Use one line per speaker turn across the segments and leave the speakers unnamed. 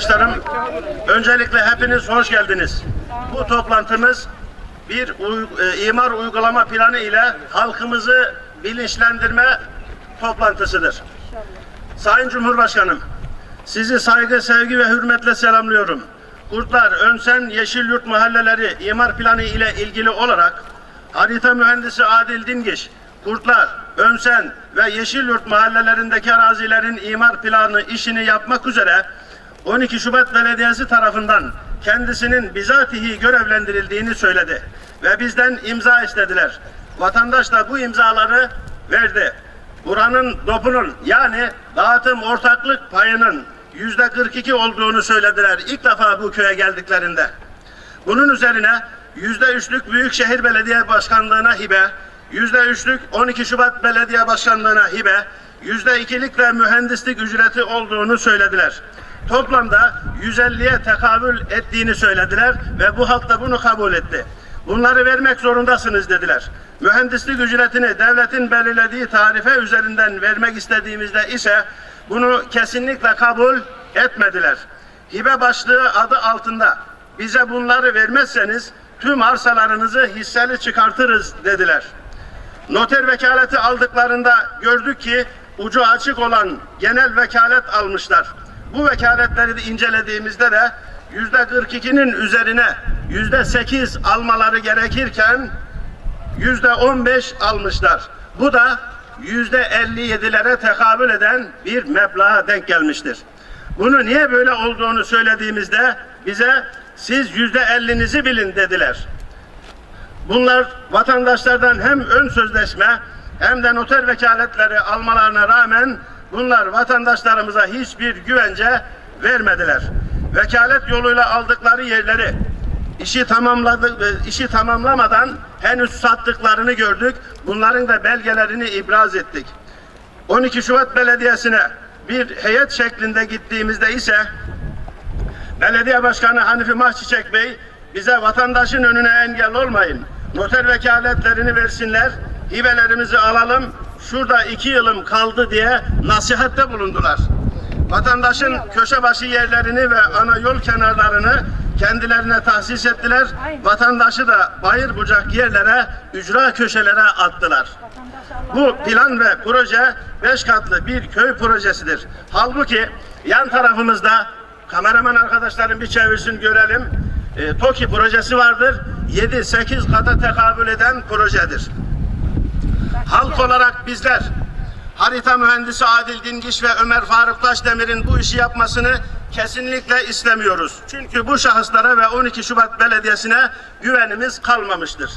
arkadaşlarım, öncelikle hepiniz hoş geldiniz. Bu toplantımız bir e, imar uygulama planı ile halkımızı bilinçlendirme toplantısıdır. Sayın Cumhurbaşkanım, sizi saygı, sevgi ve hürmetle selamlıyorum. Kurtlar, Önsen, Yeşilyurt mahalleleri imar planı ile ilgili olarak harita mühendisi Adil Dingiş, Kurtlar, Önsen ve Yeşilyurt mahallelerindeki arazilerin imar planı işini yapmak üzere 12 Şubat Belediyesi tarafından kendisinin bizatihi görevlendirildiğini söyledi ve bizden imza istediler. Vatandaş da bu imzaları verdi. Buranın dopunun yani dağıtım ortaklık payının yüzde 42 olduğunu söylediler ilk defa bu köye geldiklerinde. Bunun üzerine yüzde üçlük Büyükşehir Belediye Başkanlığı'na hibe, yüzde üçlük 12 Şubat Belediye Başkanlığı'na hibe, yüzde ikilik ve mühendislik ücreti olduğunu söylediler. Toplamda 150'ye tekabül ettiğini söylediler ve bu halk da bunu kabul etti. Bunları vermek zorundasınız dediler. Mühendislik ücretini devletin belirlediği tarife üzerinden vermek istediğimizde ise bunu kesinlikle kabul etmediler. Hibe başlığı adı altında bize bunları vermezseniz tüm arsalarınızı hisseli çıkartırız dediler. Noter vekaleti aldıklarında gördük ki ucu açık olan genel vekalet almışlar. Bu vekaletleri de incelediğimizde de yüzde 42'nin üzerine yüzde 8 almaları gerekirken yüzde 15 almışlar. Bu da yüzde 57'lere tekabül eden bir meblağa denk gelmiştir. Bunu niye böyle olduğunu söylediğimizde bize siz yüzde 50'nizi bilin dediler. Bunlar vatandaşlardan hem ön sözleşme hem de noter vekaletleri almalarına rağmen bunlar vatandaşlarımıza hiçbir güvence vermediler. Vekalet yoluyla aldıkları yerleri işi tamamladı işi tamamlamadan henüz sattıklarını gördük. Bunların da belgelerini ibraz ettik. 12 Şubat Belediyesi'ne bir heyet şeklinde gittiğimizde ise Belediye Başkanı Hanifi Mahçiçek Bey bize vatandaşın önüne engel olmayın. Noter vekaletlerini versinler, hibelerimizi alalım. Şurada iki yılım kaldı diye nasihatte bulundular. Vatandaşın köşe başı yerlerini ve ana yol kenarlarını kendilerine tahsis ettiler. Vatandaşı da bayır bucak yerlere, ücra köşelere attılar. Bu plan ve proje beş katlı bir köy projesidir. Halbuki yan tarafımızda kameraman arkadaşlarım bir çevirsin görelim. E, TOKİ projesi vardır. 7-8 kata tekabül eden projedir. Halk olarak bizler harita mühendisi Adil Dingiş ve Ömer Faruk Taşdemir'in bu işi yapmasını kesinlikle istemiyoruz. Çünkü bu şahıslara ve 12 Şubat Belediyesi'ne güvenimiz kalmamıştır.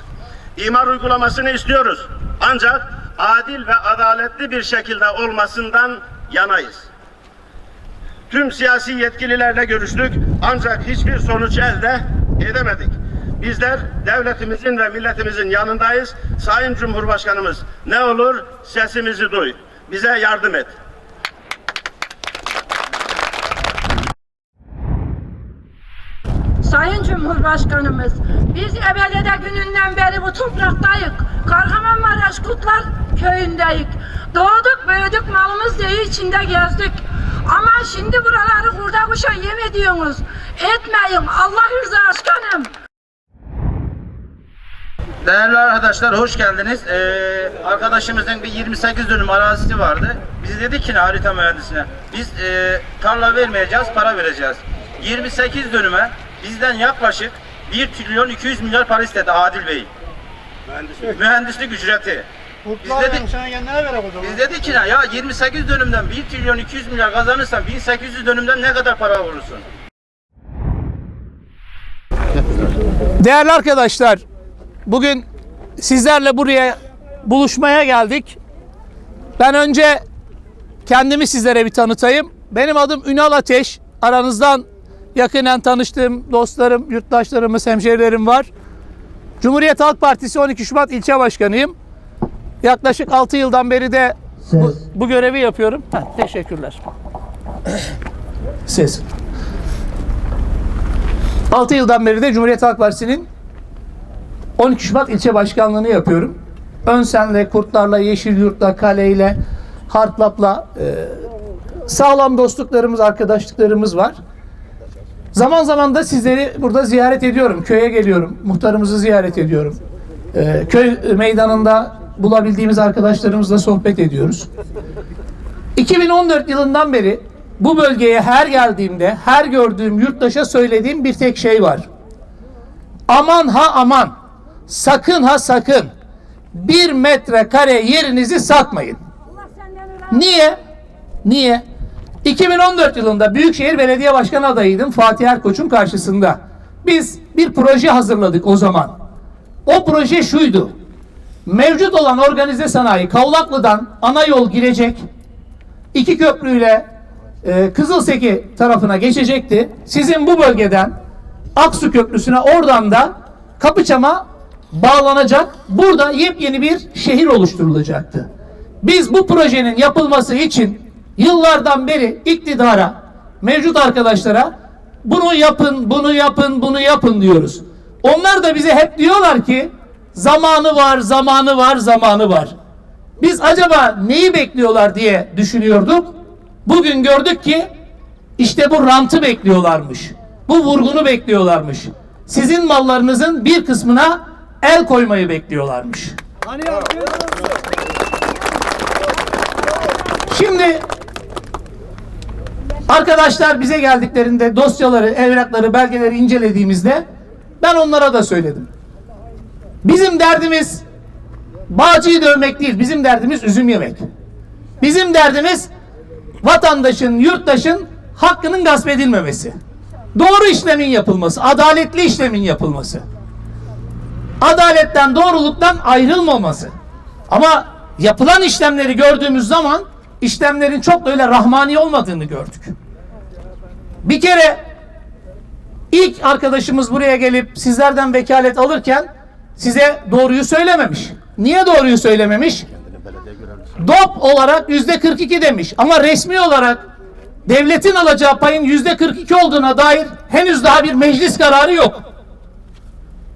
İmar uygulamasını istiyoruz. Ancak adil ve adaletli bir şekilde olmasından yanayız. Tüm siyasi yetkililerle görüştük ancak hiçbir sonuç elde edemedik. Bizler devletimizin ve milletimizin yanındayız. Sayın Cumhurbaşkanımız ne olur sesimizi duy. Bize yardım et.
Sayın Cumhurbaşkanımız, biz Ebelede gününden beri bu topraktayık. Kahramanmaraş Kutlar köyündeyik. Doğduk, büyüdük, malımız diye içinde gezdik. Ama şimdi buraları kurda kuşa yem ediyorsunuz. Etmeyin, Allah rızası canım.
Değerli arkadaşlar hoş geldiniz. Ee, arkadaşımızın bir 28 dönüm arazisi vardı. Biz dedik ki harita mühendisine biz e, tarla vermeyeceğiz para vereceğiz. 28 dönüme bizden yaklaşık 1 trilyon 200 milyar para istedi Adil Bey. Mühendislik ücreti. Biz dedik, biz dedik ki ya 28 dönümden 1 trilyon 200 milyar kazanırsan 1800 dönümden ne kadar para vurursun?
Değerli arkadaşlar, bugün sizlerle buraya buluşmaya geldik. Ben önce kendimi sizlere bir tanıtayım. Benim adım Ünal Ateş. Aranızdan yakinen tanıştığım dostlarım, yurttaşlarımız, hemşehrilerim var. Cumhuriyet Halk Partisi 12 Şubat ilçe başkanıyım. Yaklaşık 6 yıldan beri de bu, bu görevi yapıyorum. Heh, teşekkürler. Ses. 6 yıldan beri de Cumhuriyet Halk Partisi'nin 12 Şubat ilçe başkanlığını yapıyorum. Önsen'le, Kurtlar'la, Yeşilyurt'la, Kale'yle, Hartlap'la e, sağlam dostluklarımız, arkadaşlıklarımız var. Zaman zaman da sizleri burada ziyaret ediyorum. Köye geliyorum. Muhtarımızı ziyaret ediyorum. Ee, köy meydanında bulabildiğimiz arkadaşlarımızla sohbet ediyoruz. 2014 yılından beri bu bölgeye her geldiğimde, her gördüğüm yurttaşa söylediğim bir tek şey var. Aman ha aman, sakın ha sakın bir metrekare yerinizi satmayın. Niye? Niye? 2014 yılında Büyükşehir Belediye Başkanı adayıydım Fatih Erkoç'un karşısında. Biz bir proje hazırladık o zaman. O proje şuydu. Mevcut olan organize sanayi Kavlaklı'dan ana yol girecek. iki köprüyle e, Kızılseki tarafına geçecekti. Sizin bu bölgeden Aksu Köprüsü'ne oradan da Kapıçam'a bağlanacak. Burada yepyeni bir şehir oluşturulacaktı. Biz bu projenin yapılması için yıllardan beri iktidara, mevcut arkadaşlara bunu yapın, bunu yapın, bunu yapın diyoruz. Onlar da bize hep diyorlar ki zamanı var, zamanı var, zamanı var. Biz acaba neyi bekliyorlar diye düşünüyorduk. Bugün gördük ki işte bu rantı bekliyorlarmış. Bu vurgunu bekliyorlarmış. Sizin mallarınızın bir kısmına el koymayı bekliyorlarmış. Şimdi arkadaşlar bize geldiklerinde dosyaları, evrakları, belgeleri incelediğimizde ben onlara da söyledim. Bizim derdimiz bağcıyı dövmek değil, bizim derdimiz üzüm yemek. Bizim derdimiz vatandaşın, yurttaşın hakkının gasp edilmemesi. Doğru işlemin yapılması, adaletli işlemin yapılması. Adaletten, doğruluktan ayrılmaması. Ama yapılan işlemleri gördüğümüz zaman işlemlerin çok da öyle rahmani olmadığını gördük. Bir kere ilk arkadaşımız buraya gelip sizlerden vekalet alırken size doğruyu söylememiş. Niye doğruyu söylememiş? DOP olarak yüzde 42 demiş ama resmi olarak devletin alacağı payın yüzde 42 olduğuna dair henüz daha bir meclis kararı yok.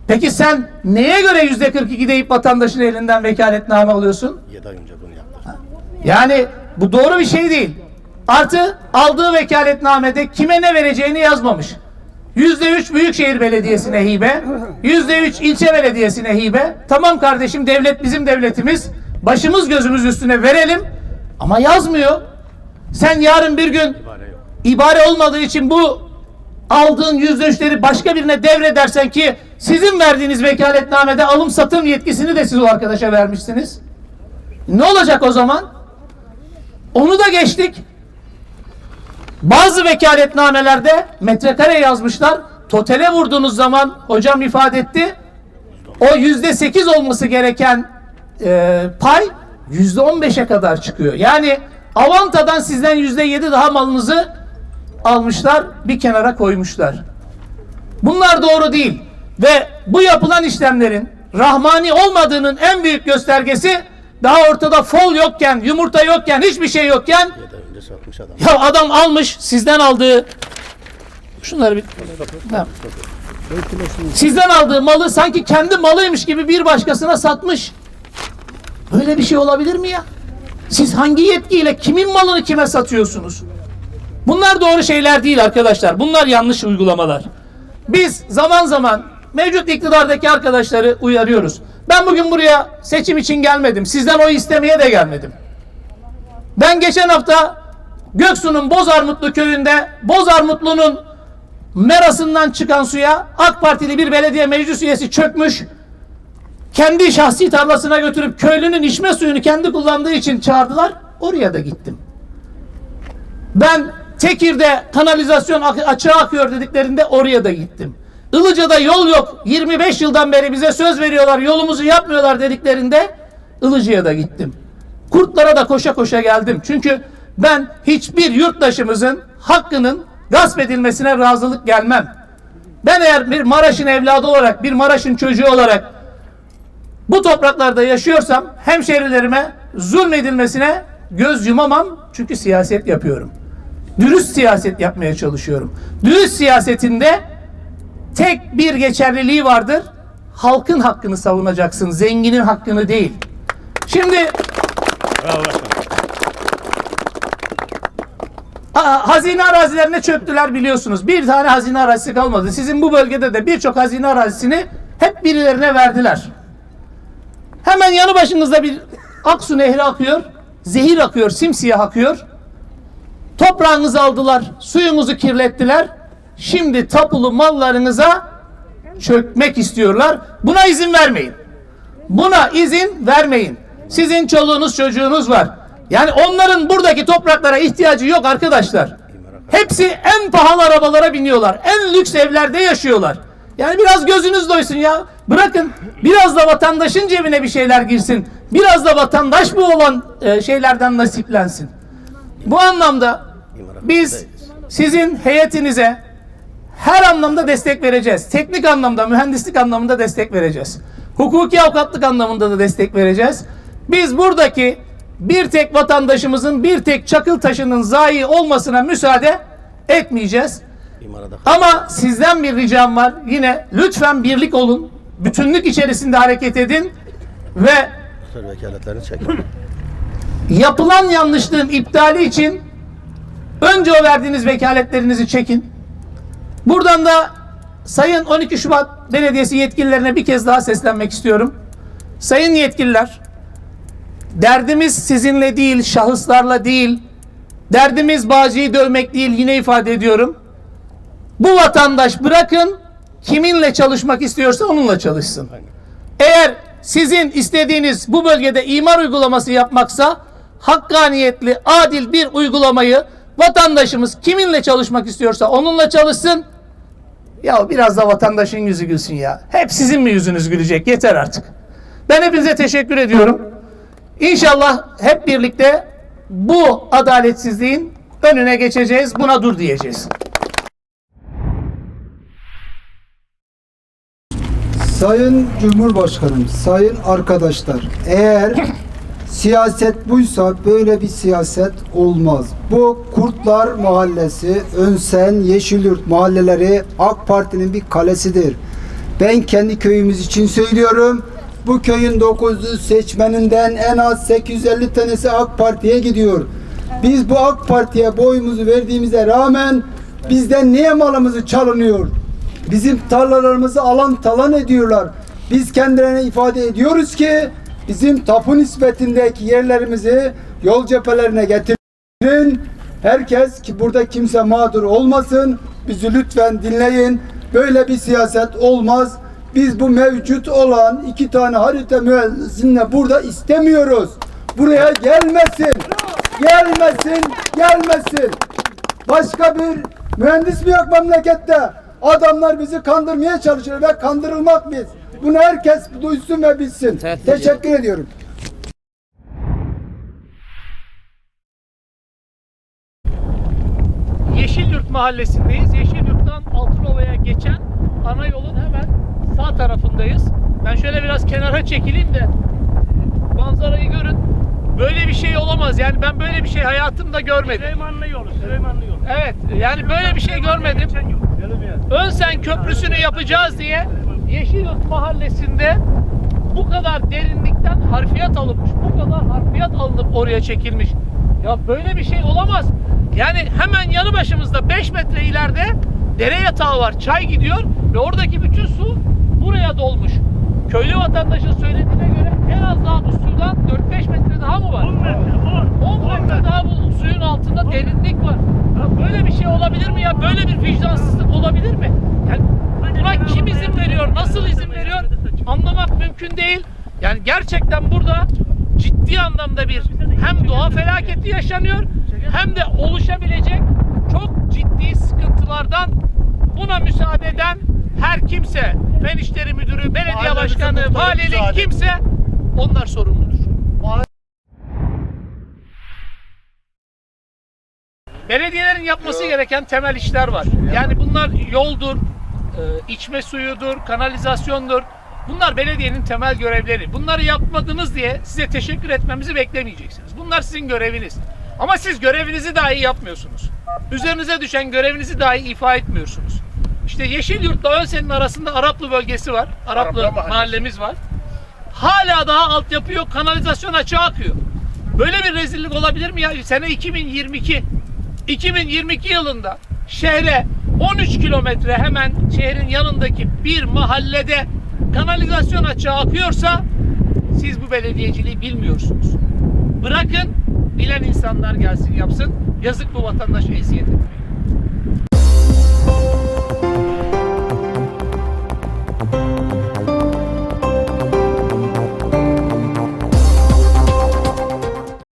Peki sen neye göre yüzde 42 deyip vatandaşın elinden vekaletname alıyorsun?
7 ay önce bunu yaptık.
Yani bu doğru bir şey değil. Artı aldığı vekaletnamede kime ne vereceğini yazmamış. Yüzde üç Büyükşehir Belediyesi'ne hibe, yüzde üç ilçe belediyesine hibe. Tamam kardeşim devlet bizim devletimiz. Başımız gözümüz üstüne verelim ama yazmıyor. Sen yarın bir gün ibare olmadığı için bu aldığın yüzde üçleri başka birine devredersen ki sizin verdiğiniz vekaletnamede alım satım yetkisini de siz o arkadaşa vermişsiniz. Ne olacak o zaman? Onu da geçtik. Bazı vekaletnamelerde metrekare yazmışlar. Totale vurduğunuz zaman hocam ifade etti. O yüzde sekiz olması gereken e, pay yüzde on beşe kadar çıkıyor. Yani Avanta'dan sizden yüzde yedi daha malınızı almışlar, bir kenara koymuşlar. Bunlar doğru değil. Ve bu yapılan işlemlerin rahmani olmadığının en büyük göstergesi daha ortada fol yokken, yumurta yokken, hiçbir şey yokken
7 ay önce satmış adam.
ya adam almış sizden aldığı şunları bir sizden aldığı malı sanki kendi malıymış gibi bir başkasına satmış. Böyle bir şey olabilir mi ya? Siz hangi yetkiyle kimin malını kime satıyorsunuz? Bunlar doğru şeyler değil arkadaşlar. Bunlar yanlış uygulamalar. Biz zaman zaman mevcut iktidardaki arkadaşları uyarıyoruz. Ben bugün buraya seçim için gelmedim. Sizden oy istemeye de gelmedim. Ben geçen hafta Göksu'nun Bozarmutlu köyünde Bozarmutlu'nun merasından çıkan suya AK Partili bir belediye meclis üyesi çökmüş. Kendi şahsi tarlasına götürüp köylünün içme suyunu kendi kullandığı için çağırdılar. Oraya da gittim. Ben Tekir'de kanalizasyon açığa akıyor dediklerinde oraya da gittim. Ilıca'da yol yok. 25 yıldan beri bize söz veriyorlar. Yolumuzu yapmıyorlar dediklerinde Ilıca'ya da gittim. Kurtlara da koşa koşa geldim. Çünkü ben hiçbir yurttaşımızın hakkının gasp edilmesine razılık gelmem. Ben eğer bir Maraş'ın evladı olarak, bir Maraş'ın çocuğu olarak bu topraklarda yaşıyorsam hemşerilerime zulmedilmesine göz yumamam çünkü siyaset yapıyorum. Dürüst siyaset yapmaya çalışıyorum. Dürüst siyasetinde tek bir geçerliliği vardır. Halkın hakkını savunacaksın, zenginin hakkını değil. Şimdi Ha- hazine arazilerine çöktüler biliyorsunuz. Bir tane hazine arazisi kalmadı. Sizin bu bölgede de birçok hazine arazisini hep birilerine verdiler. Hemen yanı başınızda bir Aksu Nehri akıyor. Zehir akıyor, simsiyah akıyor. Toprağınızı aldılar, suyunuzu kirlettiler. Şimdi tapulu mallarınıza çökmek istiyorlar. Buna izin vermeyin. Buna izin vermeyin. Sizin çoluğunuz çocuğunuz var. Yani onların buradaki topraklara ihtiyacı yok arkadaşlar. Hepsi en pahalı arabalara biniyorlar. En lüks evlerde yaşıyorlar. Yani biraz gözünüz doysun ya. Bırakın biraz da vatandaşın cebine bir şeyler girsin. Biraz da vatandaş bu olan e, şeylerden nasiplensin. Bu anlamda biz sizin heyetinize her anlamda destek vereceğiz. Teknik anlamda, mühendislik anlamında destek vereceğiz. Hukuki avukatlık anlamında da destek vereceğiz. Biz buradaki bir tek vatandaşımızın bir tek çakıl taşının zayi olmasına müsaade etmeyeceğiz. Ama sizden bir ricam var. Yine lütfen birlik olun. Bütünlük içerisinde hareket edin ve yapılan yanlışlığın iptali için önce o verdiğiniz vekaletlerinizi çekin. Buradan da Sayın 12 Şubat Belediyesi yetkililerine bir kez daha seslenmek istiyorum. Sayın yetkililer, derdimiz sizinle değil, şahıslarla değil, derdimiz Bağcı'yı dövmek değil, yine ifade ediyorum. Bu vatandaş bırakın, kiminle çalışmak istiyorsa onunla çalışsın. Eğer sizin istediğiniz bu bölgede imar uygulaması yapmaksa hakkaniyetli, adil bir uygulamayı vatandaşımız kiminle çalışmak istiyorsa onunla çalışsın. Ya biraz da vatandaşın yüzü gülsün ya. Hep sizin mi yüzünüz gülecek? Yeter artık. Ben hepinize teşekkür ediyorum. İnşallah hep birlikte bu adaletsizliğin önüne geçeceğiz. Buna dur diyeceğiz.
Sayın Cumhurbaşkanım, sayın arkadaşlar, eğer siyaset buysa böyle bir siyaset olmaz. Bu Kurtlar Mahallesi, Önsen, Yeşilyurt mahalleleri AK Parti'nin bir kalesidir. Ben kendi köyümüz için söylüyorum. Bu köyün 900 seçmeninden en az 850 tanesi AK Parti'ye gidiyor. Biz bu AK Parti'ye boyumuzu verdiğimize rağmen bizden niye malımızı çalınıyor? Bizim tarlalarımızı alan talan ediyorlar. Biz kendilerine ifade ediyoruz ki bizim tapu nispetindeki yerlerimizi yol cephelerine getirin. Herkes ki burada kimse mağdur olmasın. Bizi lütfen dinleyin. Böyle bir siyaset olmaz. Biz bu mevcut olan iki tane harita mühendisini burada istemiyoruz. Buraya gelmesin. Gelmesin, gelmesin. Başka bir mühendis mi yok memlekette? Adamlar bizi kandırmaya çalışıyor ve kandırılmak biz. Bunu herkes duysun ve bilsin. Teşekkür ediyorum.
Yeşilyurt mahallesindeyiz. Yeşilyurt'tan Altınova'ya geçen ana yolun hemen sağ tarafındayız. Ben şöyle biraz kenara çekileyim de manzarayı görün. Böyle bir şey olamaz. Yani ben böyle bir şey hayatımda görmedim.
Süleymanlı yolu, Süleymanlı yolu.
Evet. Yani böyle bir şey görmedim. Önsen Köprüsü'nü yapacağız diye Yeşilyurt mahallesinde bu kadar derinlikten harfiyat alınmış. Bu kadar harfiyat alınıp oraya çekilmiş. Ya böyle bir şey olamaz. Yani hemen yanı başımızda 5 metre ileride dere yatağı var. Çay gidiyor ve oradaki bütün su buraya dolmuş. Köylü vatandaşın söylediğine göre en az daha bu sudan 4-5 metre daha mı var?
10 metre, 10.
10 metre daha bu suyun altında derinlik var. Ya böyle bir şey olabilir mi ya? Böyle bir vicdansızlık olabilir mi? Yani buna kim izin veriyor? Nasıl izin veriyor? Anlamak mümkün değil. Yani gerçekten burada ciddi anlamda bir hem doğa felaketi yaşanıyor hem de oluşabilecek çok ciddi sıkıntılardan buna müsaade eden her kimse, Fen İşleri Müdürü, belediye başkanı, valilik kimse onlar sorumludur. Belediyelerin yapması gereken temel işler var. Yani bunlar yoldur, e, içme suyudur, kanalizasyondur. Bunlar belediyenin temel görevleri. Bunları yapmadınız diye size teşekkür etmemizi beklemeyeceksiniz. Bunlar sizin göreviniz. Ama siz görevinizi dahi yapmıyorsunuz. Üzerinize düşen görevinizi dahi ifa etmiyorsunuz. İşte Yeşilyurt'la Önsen'in arasında Araplı bölgesi var. Araplı mahallemiz var. Hala daha altyapı yok, kanalizasyon açığa akıyor. Böyle bir rezillik olabilir mi ya? Sene 2022. 2022 yılında şehre 13 kilometre hemen şehrin yanındaki bir mahallede kanalizasyon açığı akıyorsa siz bu belediyeciliği bilmiyorsunuz. Bırakın bilen insanlar gelsin yapsın. Yazık bu vatandaş eziyet etmiyor.